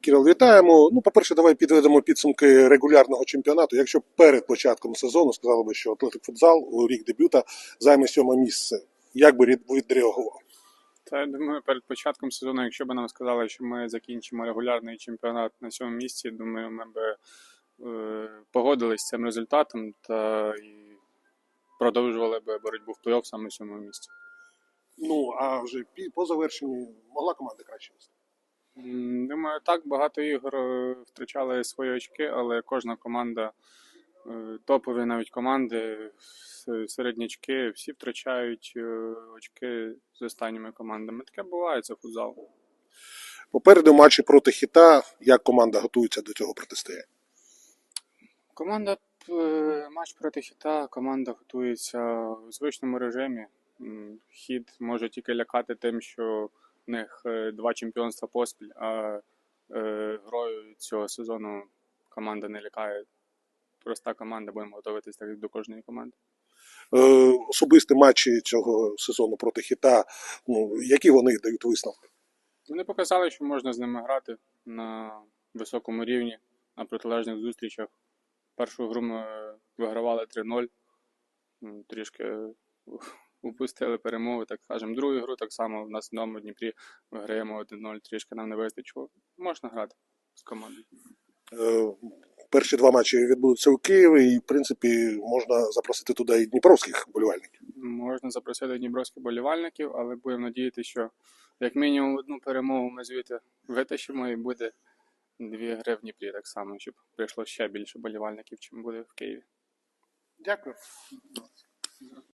Кірил, вітаємо. Ну, по-перше, давай підведемо підсумки регулярного чемпіонату. Якщо перед початком сезону сказали би, що Атлетик Футзал у рік дебюта займе сьоме місце, як би відреагував? Та я думаю, перед початком сезону, якщо б нам сказали, що ми закінчимо регулярний чемпіонат на сьомому місці, думаю, ми б е, погодились з цим результатом та і продовжували б боротьбу в плей-офф саме в сьомому місці. Ну, а вже пі- по завершенні могла команда краще вести. Думаю, так, багато ігор е, втрачали свої очки, але кожна команда, е, топові навіть команди, середнячки, всі втрачають е, очки з останніми командами. Таке буває, це футзал. Попереду матчі проти хіта. Як команда готується до цього протистояння? Команда матч проти хіта, команда готується у звичному режимі. Хід може тільки лякати тим, що них е, два чемпіонства поспіль, а е, грою цього сезону команда не лякає. Проста команда, будемо готуватись так до кожної команди. Е, особисті матчі цього сезону проти хіта. Ну, які вони дають висновки? Вони показали, що можна з ними грати на високому рівні, на протилежних зустрічах. Першу гру ми вигравали 3-0, трішки упустили перемогу, так скажемо. Другу гру так само в нас вдома в Дніпрі виграємо 1-0, трішки нам не вистачило. Можна грати з командою. Е, Перші два матчі відбудуться у Києві, і, в принципі, можна запросити туди і дніпровських болівальників. Можна запросити дніпровських болівальників, але будемо надіятися, що як мінімум одну перемогу ми звідти витащимо і буде дві гри в Дніпрі так само, щоб прийшло ще більше болівальників, чим буде в Києві. Дякую.